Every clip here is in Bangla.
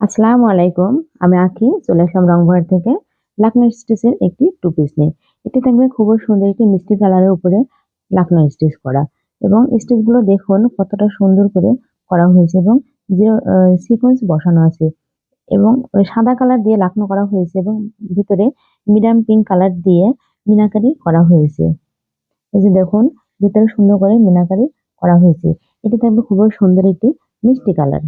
আসসালামু আলাইকুম, আমি আঁকি, চলে আসলাম রংভর থেকে। লাকনো স্টিচের একটি টু পিস নিয়ে। এটি থাকবে খুবই সুন্দর একটি মিষ্টি কালারের উপরে লাকনো স্টিচ করা। এবং স্টিচগুলো দেখুন কতটা সুন্দর করে করা হয়েছে এবং যে সিকোয়েন্স বসানো আছে। এবং সাদা কালার দিয়ে লাকনো করা হয়েছে এবং ভিতরে মিডিয়াম পিঙ্ক কালার দিয়ে মিনাকারি করা হয়েছে। এই যে দেখুন, ভিতরে সুন্দর করে মিনাকারি করা হয়েছে। এটি থাকবে খুবই সুন্দর একটি মিষ্টি কালার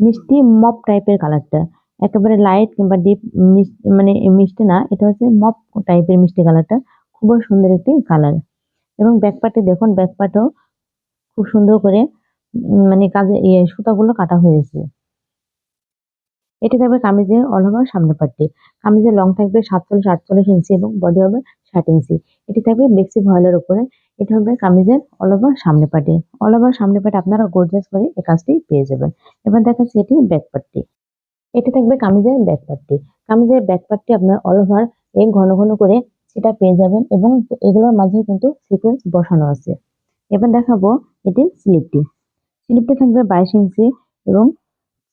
মিষ্টি মপ টাইপের কালারটা একেবারে লাইট কিংবা ডিপ মানে মিষ্টি না, এটা হচ্ছে মপ টাইপের মিষ্টি কালারটা খুবই সুন্দর একটি কালার এবং ব্যাক ব্যাকপার্টে দেখুন ব্যাকপার্টও খুব সুন্দর করে মানে কাজে ইয়ে সুতাগুলো কাটা হয়েছে এটি থাকবে কামিজের অল ওভার সামনে পাট্টি কামিজের লং থাকবে সাতচল্লিশ আটচল্লিশ ইঞ্চি এবং বডি হবে ইঞ্চি এটি থাকবে বেক্সি ভয়েলের উপরে। এটা হবে কামিজের অল ওভার সামনে পাটে। অল ওভার সামনে পাটে আপনারা গোর্জাস করে এই কাজটি পেয়ে যাবেন। এবার দেখাচ্ছি এটি ব্যাক পার্টটি এটি থাকবে কামিজের ব্যাক পার্টটি কামিজের ব্যাক পার্টটি আপনার অল ওভার এই ঘন ঘন করে সেটা পেয়ে যাবেন এবং এগুলোর মাঝে কিন্তু সিকোয়েন্স বসানো আছে। এবার দেখাবো এটির স্লিপটি স্লিপটি থাকবে বাইশ ইঞ্চি এবং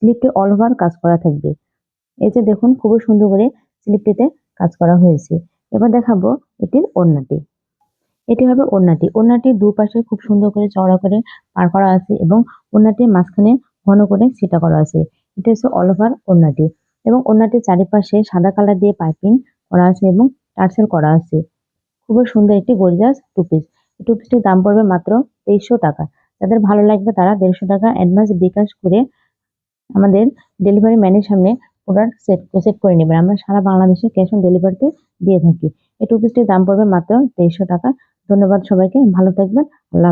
স্লিপটি অল ওভার কাজ করা থাকবে। এই যে দেখুন, খুবই সুন্দর করে স্লিপটিতে কাজ করা হয়েছে। এবার দেখাবো এটির ওড়নাটি। এটি হবে ওড়নাটি। ওড়নাটির দুপাশে খুব সুন্দর করে চওড়া করে পার করা আছে এবং ওড়নাটির মাঝখানে ঘন করে সিটা করা আছে। এটা হচ্ছে অল ওভার ওড়নাটি এবং ওড়নাটির চারিপাশে সাদা কালার দিয়ে পাইপিং করা আছে এবং টার্সেল করা আছে। খুবই সুন্দর একটি গর্জাস টু পিস। টু পিসটির দাম পড়বে মাত্র তেইশশো টাকা। যাদের ভালো লাগবে তারা দেড়শো টাকা অ্যাডভান্স বিকাশ করে আমাদের ডেলিভারি ম্যানের সামনে প্রোডাক্ট সেট সেট করে নেবেন। আমরা সারা বাংলাদেশে ক্যাশ অন ডেলিভারিতে দিয়ে থাকি। এই টু পিসটির দাম পড়বে মাত্র তেইশশো টাকা। ধন্যবাদ সবাইকে। ভালো থাকবেন। আল্লাহ